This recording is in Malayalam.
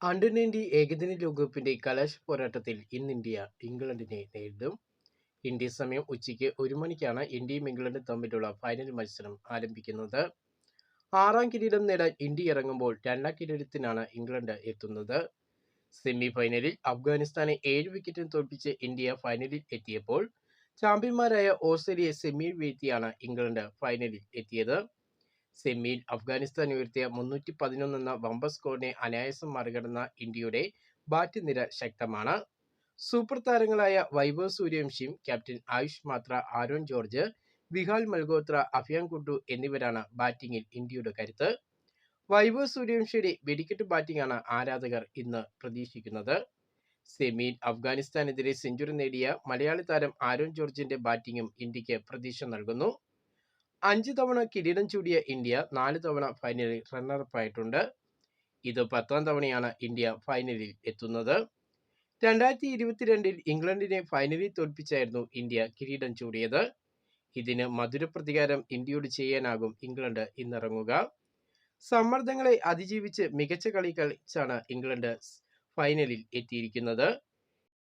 അണ്ടർ നയന്റി ഏകദിന ലോകകപ്പിന്റെ കലാശ പോരാട്ടത്തിൽ ഇന്ന് ഇന്ത്യ ഇംഗ്ലണ്ടിനെ നേരിടും. ഇന്ത്യ സമയം ഉച്ചയ്ക്ക് ഒരു മണിക്കാണ് ഇന്ത്യയും ഇംഗ്ലണ്ടും തമ്മിലുള്ള ഫൈനൽ മത്സരം ആരംഭിക്കുന്നത്. ആറാം കിരീടം നേടാൻ ഇന്ത്യ ഇറങ്ങുമ്പോൾ രണ്ടാം കിരീടത്തിനാണ് ഇംഗ്ലണ്ട് എത്തുന്നത്. സെമി ഫൈനലിൽ അഫ്ഗാനിസ്ഥാനെ ഏഴ് വിക്കറ്റിന് തോൽപ്പിച്ച് ഇന്ത്യ ഫൈനലിൽ എത്തിയപ്പോൾ ചാമ്പ്യന്മാരായ ഓസ്ട്രേലിയയെ സെമിയിൽ വീഴ്ത്തിയാണ് ഇംഗ്ലണ്ട് ഫൈനലിൽ എത്തിയത്. സെമിയിൽ അഫ്ഗാനിസ്ഥാൻ ഉയർത്തിയ മുന്നൂറ്റി പതിനൊന്ന് എന്ന വമ്പ സ്കോറിനെ അനായാസം മറികടന്ന ഇന്ത്യയുടെ ബാറ്റ് നിര ശക്തമാണ്. സൂപ്പർ താരങ്ങളായ വൈഭവ് സൂര്യവംശിയും ക്യാപ്റ്റൻ ആയുഷ് മാത്ര ആരോൺ ജോർജ് വിഹാൽ മൽഗോത്ര അഫിയാൻ കുട്ടു എന്നിവരാണ് ബാറ്റിംഗിൽ ഇന്ത്യയുടെ കരുത്ത്. വൈഭവ് സൂര്യവംശിയുടെ വെടിക്കെട്ട് ബാറ്റിംഗാണ് ആരാധകർ ഇന്ന് പ്രതീക്ഷിക്കുന്നത്. സെമിയിൽ അഫ്ഗാനിസ്ഥാനെതിരെ സെഞ്ചുറി നേടിയ മലയാളി താരം ആരോൺ ജോർജിന്റെ ബാറ്റിംഗും ഇന്ത്യയ്ക്ക് പ്രതീക്ഷ നൽകുന്നു. അഞ്ച് തവണ കിരീടം ചൂടിയ ഇന്ത്യ നാല് തവണ ഫൈനലിൽ റണ്ണറപ്പായിട്ടുണ്ട് ഇത് പത്താം തവണയാണ് ഇന്ത്യ ഫൈനലിൽ എത്തുന്നത്. രണ്ടായിരത്തി ഇരുപത്തിരണ്ടിൽ ഇംഗ്ലണ്ടിനെ ഫൈനലിൽ തോൽപ്പിച്ചായിരുന്നു ഇന്ത്യ കിരീടം ചൂടിയത്. ഇതിന് മധുരപ്രതികാരം ഇന്ത്യയോട് ചെയ്യാനാകും ഇംഗ്ലണ്ട് ഇന്നിറങ്ങുക. സമ്മർദ്ദങ്ങളെ അതിജീവിച്ച് മികച്ച കളി കളിച്ചാണ് ഇംഗ്ലണ്ട് ഫൈനലിൽ എത്തിയിരിക്കുന്നത്.